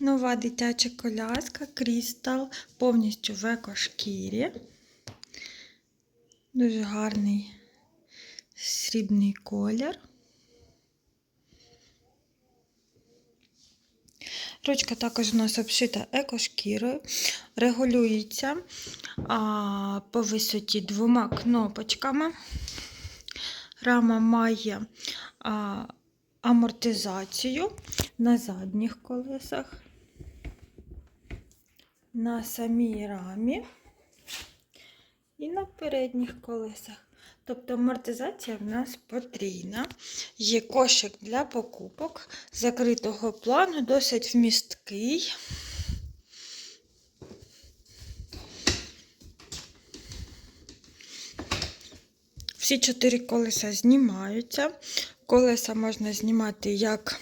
Нова дитяча коляска Крістал повністю в екошкірі. Дуже гарний срібний колір. Ручка також у нас обшита екошкірою, регулюється а, по висоті двома кнопочками. Рама має а, амортизацію на задніх колесах, на самій рамі і на передніх колесах. Тобто амортизація в нас потрійна. Є кошик для покупок закритого плану, досить вмісткий. Всі чотири колеса знімаються. Колеса можна знімати як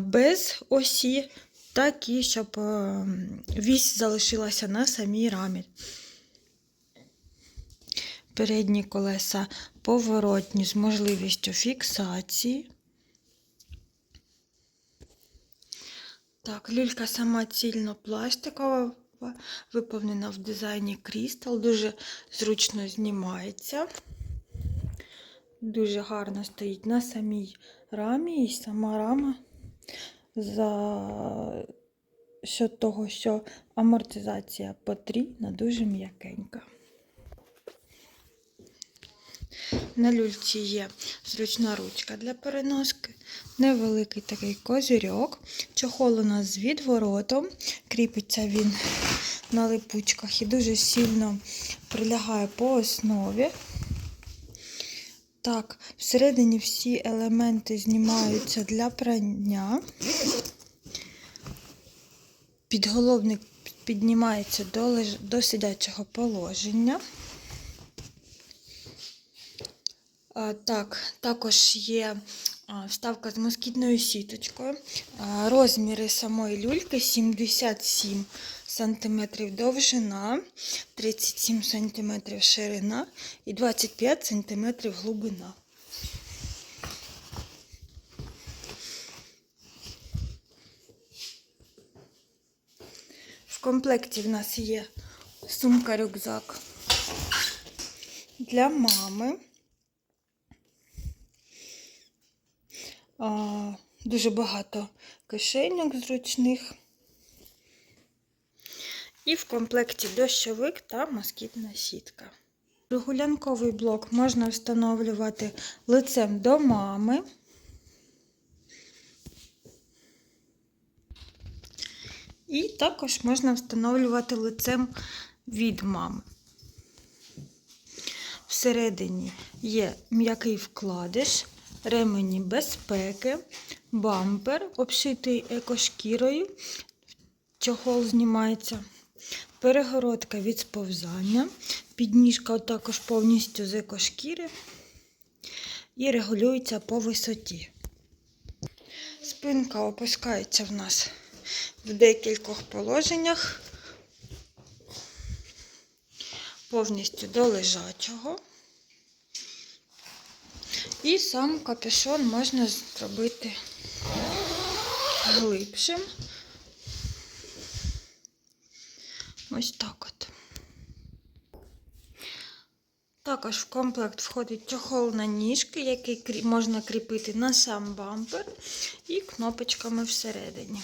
без осі, так і щоб вісь залишилася на самій рамі. Передні колеса поворотні з можливістю фіксації. Так, люлька сама цільно-пластикова, виповнена в дизайні Crystal, дуже зручно знімається. Дуже гарно стоїть на самій рамі, і сама рама за счет того, що амортизація потрібна, дуже м'якенька. На люльці є зручна ручка для переноски, невеликий такий козирьок. Чохол у нас з відворотом, кріпиться він на липучках і дуже сильно прилягає по основі. Так, всередині всі елементи знімаються для прання. Підголовник піднімається до, леж... до сидячого положення. А, Так, також є вставка з москітною сіточкою. Розміри самої люльки 77 см довжина, 37 см ширина і 25 см глибина. В комплекті в нас є сумка-рюкзак для мами. А, Дуже багато кишеньок зручних. І в комплекті дощовик та москітна сітка. Прогулянковий блок можна встановлювати лицем до мами. І також можна встановлювати лицем від мами. Всередині є м'який вкладиш, ремені безпеки, бампер, обшитий екошкірою, чохол знімається, перегородка від сповзання, підніжка також повністю з екошкіри і регулюється по висоті. Спинка опускається в нас в декількох положеннях, повністю до лежачого. І сам капюшон можна зробити глибшим. Ось так от. Також в комплект входить чохол на ніжки, який можна кріпити на сам бампер і кнопочками всередині.